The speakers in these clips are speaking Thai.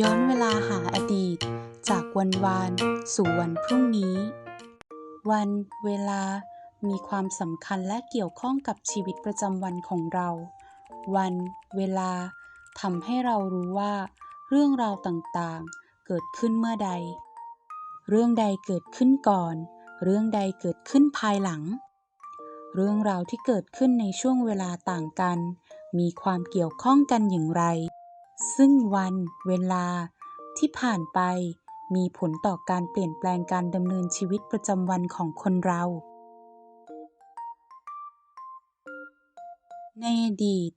ย้อนเวลาหาอดีต จากวันวาน สู่วันพรุ่งนี้ วันเวลามีความสำคัญและเกี่ยวข้องกับชีวิตประจำวันของเรา วันเวลาทำให้เรารู้ว่า เรื่องราวต่างๆ เกิดขึ้นเมื่อใด เรื่องใดเกิดขึ้นก่อน เรื่องใดเกิดขึ้นภายหลัง เรื่องราวที่เกิดขึ้นในช่วงเวลาต่างกัน มีความเกี่ยวข้องกันอย่างไร ซึ่งวันเวลาที่ผ่านไปมีผลต่อการเปลี่ยนแปลงการดำเนินชีวิตประจำวันของคนเรา ในอดีต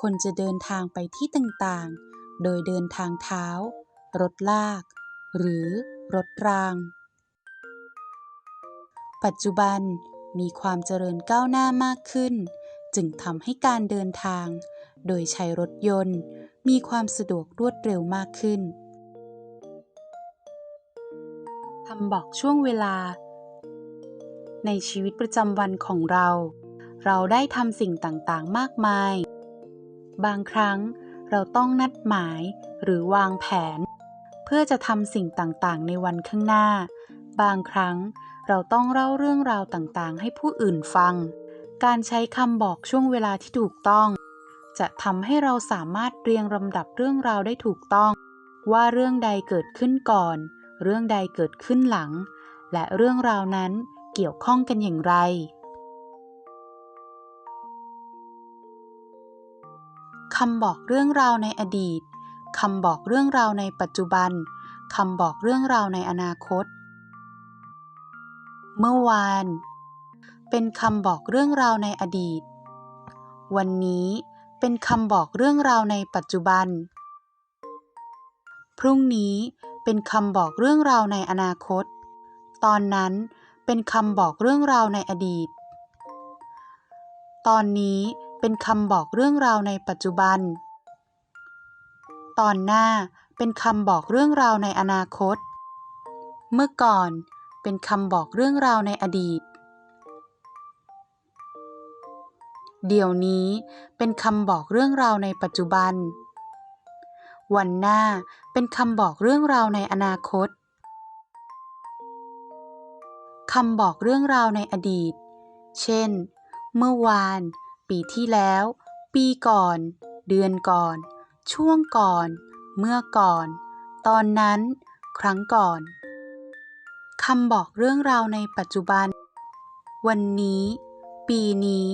คนจะเดินทางไปที่ต่างๆ โดยเดินทางเท้า รถลาก หรือรถราง ปัจจุบันมีความเจริญก้าวหน้ามากขึ้น จึงทำให้การเดินทาง โดยใช้รถยนต์ มีความสะดวกรวดเร็วมากขึ้นคำบอกช่วงเวลา ในชีวิตประจำวันของเรา เราได้ทำสิ่งต่างๆ มากมาย บางครั้งเราต้องนัดหมายหรือวางแผน เพื่อจะทำสิ่งต่างๆ ในวันข้างหน้า บางครั้งเราต้องเล่าเรื่องราวต่างๆ ให้ผู้อื่นฟัง การใช้คำบอกช่วงเวลาที่ถูกต้อง จะทำให้เราสามารถเรียงลำดับเรื่องราวได้ถูกต้อง ว่าเรื่องใดเกิดขึ้นก่อน เรื่องใดเกิดขึ้นหลัง และเรื่องราวนั้นเกี่ยวข้องกันอย่างไร คำบอกเรื่องราวในอดีต คำบอกเรื่องราวในปัจจุบัน คำบอกเรื่องราวในอนาคต เมื่อวาน เป็นคำบอกเรื่องราวในอดีต วันนี้ เป็นคำบอกเรื่องราวในปัจจุบัน พรุ่งนี้เป็นคำบอกเรื่องราวในอนาคต ตอนนั้นเป็นคำบอกเรื่องราวในอดีต ตอนนี้เป็นคำบอกเรื่องราวในปัจจุบัน ตอนหน้าเป็นคำบอกเรื่องราวในอนาคต เมื่อก่อนเป็นคำบอกเรื่องราวในอดีต เดี๋ยวนี้เป็นคำบอกเรื่องราวในปัจจุบัน วันหน้าเป็นคำบอกเรื่องราวในอนาคต คำบอกเรื่องราวในอดีต เช่น เมื่อวาน ปีที่แล้ว ปีก่อน เดือนก่อน ช่วงก่อน เมื่อก่อน ตอนนั้น ครั้งก่อน คำบอกเรื่องราวในปัจจุบัน วันนี้ ปีนี้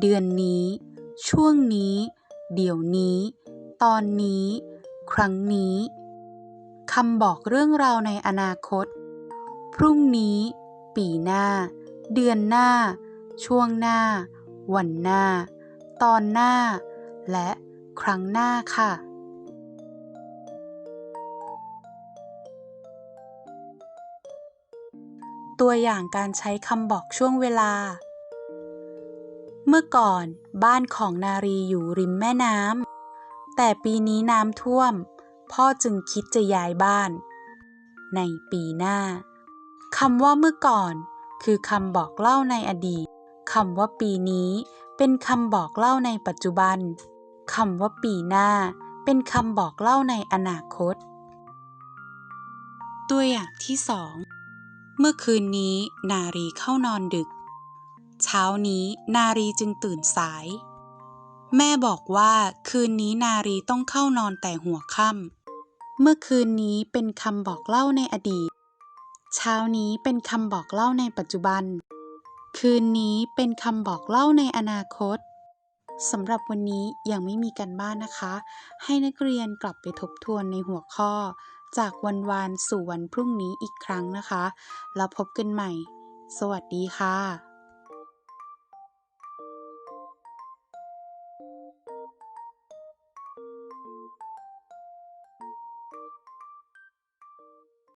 เดือนนี้ ช่วงนี้ เดี๋ยวนี้ ตอนนี้ ครั้งนี้คำบอกเรื่องราวในอนาคต พรุ่งนี้ ปีหน้า เดือนหน้า ช่วงหน้า วันหน้า ตอนหน้า และครั้งหน้าค่ะตัวอย่างการใช้คำบอกช่วงเวลา เมื่อก่อนบ้านของนารีอยู่ริมแม่น้ำ แต่ปีนี้น้ำท่วม พ่อจึงคิดจะย้ายบ้าน ในปีหน้าคำว่าเมื่อก่อน คือคำบอกเล่าในอดีตคำว่าปีนี้ เป็นคำบอกเล่าในปัจจุบันคำว่าปีหน้า เป็นคำบอกเล่าในอนาคต ตัวอย่างที่สองเมื่อคืนนี้นารีเข้านอนดึก ช้านี้ นารีจึงตื่นสาย แม่บอกว่าคืนนี้นารีต้องเข้านอนแต่หัวค่ำเมื่อคืนนี้เป็นคำบอกเล่าในอดีต เช้านี้เป็นคำบอกเล่าในปัจจุบัน คืนนี้เป็นคำบอกเล่าในอนาคตสำหรับวันนี้ยังไม่มีการบ้านนะคะ ให้นักเรียนกลับไปทบทวนในหัวข้อ จากวันวานสู่วันพรุ่งนี้อีกครั้งนะคะ แล้วพบกันใหม่ สวัสดีค่ะ